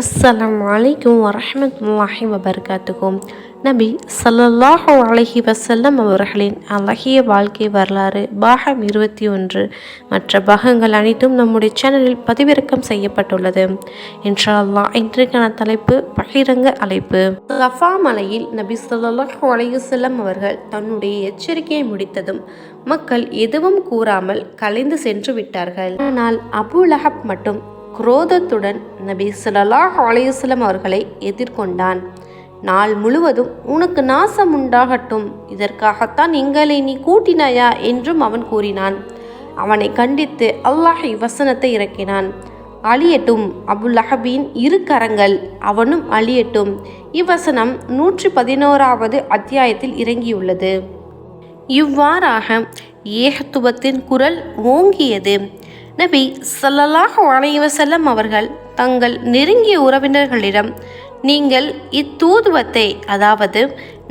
அஸ்ஸலாம் வலைக்கும் வரமத்துல்லாஹி வபர்காத்துக்கும் நபி சல்லல்லாஹு அலஹி வசல்லம் அவர்களின் அழகிய வாழ்க்கை வரலாறு பாகம் இருபத்தி ஒன்று. மற்ற பாகங்கள் அனைத்தும் நம்முடைய சேனலில் பதிவிறக்கம் செய்யப்பட்டுள்ளது. இன்ஷா இன்றைக்கான தலைப்பு பகிரங்க அழைப்பு. சஃபா மலையில் நபி சல்லாஹூ அலையுசல்லம் அவர்கள் தன்னுடைய எச்சரிக்கையை முடித்ததும் மக்கள் எதுவும் கூறாமல் கலைந்து சென்று விட்டார்கள். ஆனால் அபு லஹப் மட்டும் குரோதத்துடன் நபி ஸல்லல்லாஹு அலையுஸ்லம் அவர்களை எதிர்கொண்டான். நாள் முழுவதும் உனக்கு நாசம் உண்டாகட்டும் இதற்காகத்தான் எங்களை நீ கூட்டினாயா? என்றும் அவன் கூறினான். அவனை கண்டித்து அல்லாஹ் இவ்வசனத்தை இறக்கினான். அழியட்டும் அபுல் அஹபின் இரு கரங்கள் அவனும் அழியட்டும். இவ்வசனம் நூற்றி பதினோராவது அத்தியாயத்தில் இறங்கியுள்ளது. இவ்வாறாக ஏகத்துவத்தின் குரல் ஓங்கியது. நபி ஸல்லல்லாஹு அலைஹி செல்லம் அவர்கள் தங்கள் நெருங்கிய உறவினர்களிடம் நீங்கள் இத்தூதுவத்தை அதாவது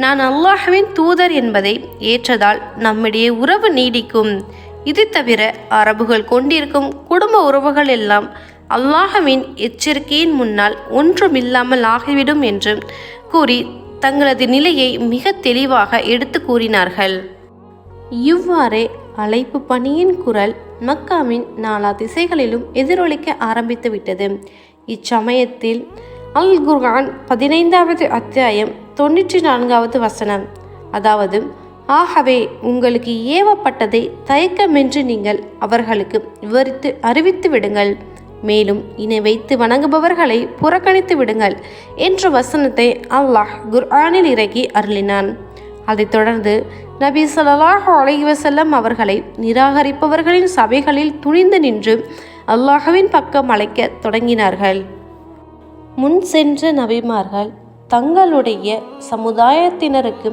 நான் அல்லாஹுவின் தூதர் என்பதை ஏற்றதால் நம்மிடையே உறவு நீடிக்கும். இது தவிர அரபுகள் கொண்டிருக்கும் குடும்ப உறவுகள் எல்லாம் அல்லாஹவின் எச்சரிக்கையின் முன்னால் ஒன்றுமில்லாமல் ஆகிவிடும் என்று கூறி தங்களது நிலையை மிக தெளிவாக எடுத்து கூறினார்கள். இவ்வாறே அழைப்பு பணியின் குரல் மக்காவின் நாலா திசைகளிலும் எதிரொலிக்க ஆரம்பித்து விட்டது. இச்சமயத்தில் அல் குர்ஆன் பதினைந்தாவது அத்தியாயம் தொண்ணூற்றி நான்காவது வசனம். அதாவது ஆகவே உங்களுக்கு ஏவப்பட்டதை தயக்கமென்று நீங்கள் அவர்களுக்கு விவரித்து அறிவித்து விடுங்கள். மேலும் இணை வைத்து வணங்குபவர்களை புறக்கணித்து விடுங்கள் என்ற வசனத்தை அல்லாஹ் குர்ஆனில் இறக்கி அருளினான். அதைத் தொடர்ந்து நபி ஸல்லல்லாஹு அலைவசல்லம் அவர்களை நிராகரிப்பவர்களின் சபைகளில் துணிந்து நின்று அல்லாஹவின் பக்கம் அழைக்க தொடங்கினார்கள். முன் சென்ற நபிமார்கள் தங்களுடைய சமுதாயத்தினருக்கு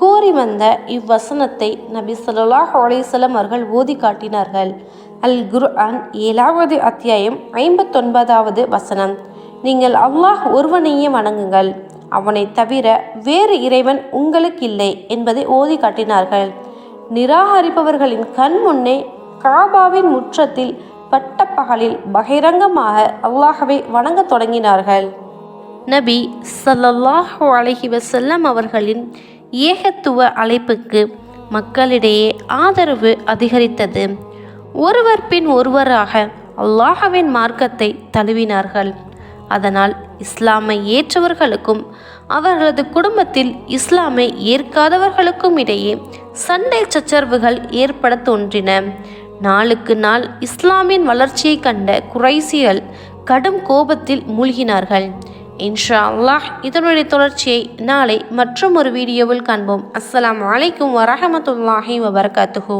கூறி வந்த இவ்வசனத்தை நபி ஸல்லல்லாஹு அலைஹி அவர்கள் ஓதி காட்டினார்கள். அல் குர்ஆன் ஏழாவது அத்தியாயம் ஐம்பத்தொன்பதாவது வசனம். நீங்கள் அல்லாஹ் ஒருவனையே வணங்குங்கள். அவனை தவிர வேறு இறைவன் உங்களுக்கில்லை என்பதை ஓதி காட்டினார்கள். நிராகரிப்பவர்களின் கண் முன்னே காபாவின் முற்றத்தில் பட்டப்பகலில் பகிரங்கமாக அல்லாஹவை வணங்க தொடங்கினார்கள். நபி ஸல்லல்லாஹு அலஹி வசல்லம் அவர்களின் ஏகத்துவ அழைப்புக்கு மக்களிடையே ஆதரவு அதிகரித்தது. ஒருவர் பின் ஒருவராக அல்லாஹவின் மார்க்கத்தை தழுவினார்கள். அதனால் இஸ்லாமை ஏற்றவர்களுக்கும் அவர்களது குடும்பத்தில் இஸ்லாமை ஏற்காதவர்களுக்கும் இடையே சண்டை சச்சரவுகள் ஏற்பட தோன்றின. நாளுக்கு நாள் இஸ்லாமின் வளர்ச்சியை கண்ட குறைசிகள் கடும் கோபத்தில் மூழ்கினார்கள். இன்ஷா அல்லாஹ் இதனுடைய தொடர்ச்சியை நாளை மற்றும் ஒரு வீடியோவில் காண்போம். அஸ்லாம் அலைக்கும் வரஹமத்துல்லாஹி வபரகாத்துஹூ.